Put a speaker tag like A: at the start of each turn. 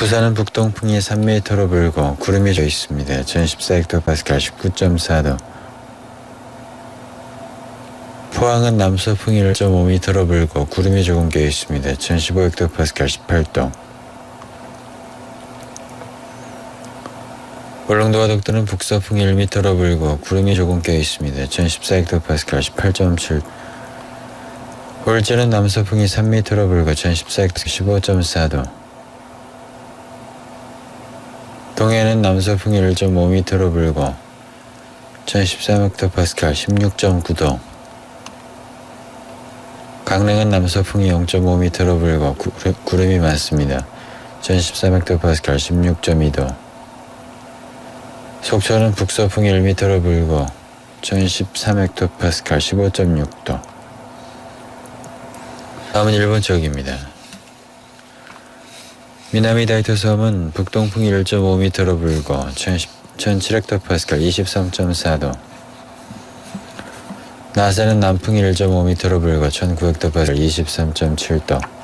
A: 부산은 북동풍이 3m로 불고 구름이 져 있습니다. 1014헥토파스칼 19.4도. 포항은 남서풍이 1.5m로 불고 구름이 조금 껴 있습니다. 1015헥토파스칼 18도. 울릉도와 독도는 북서풍이 1m로 불고 구름이 조금 껴 있습니다. 1014헥토파스칼 18.7도. 울제는 남서풍이 3m로 불고 1014헥토 15.4도. 동해는 남서풍이 1.5m로 불고 1013헥토파스칼 16.9도. 강릉은 남서풍이 0.5m로 불고 구- 구름이 많습니다. 1013헥토파스칼 16.2도. 속초는 북서풍이 1m로 불고 1013헥토파스칼 15.6도. 다음은 일본 쪽입니다. 미나미 다이토 섬은 북동풍이 1.5m로 불고 1007헥토파스칼 23.4도. 나사는 남풍이 1.5m로 불고 1900헥토파스칼 23.7도.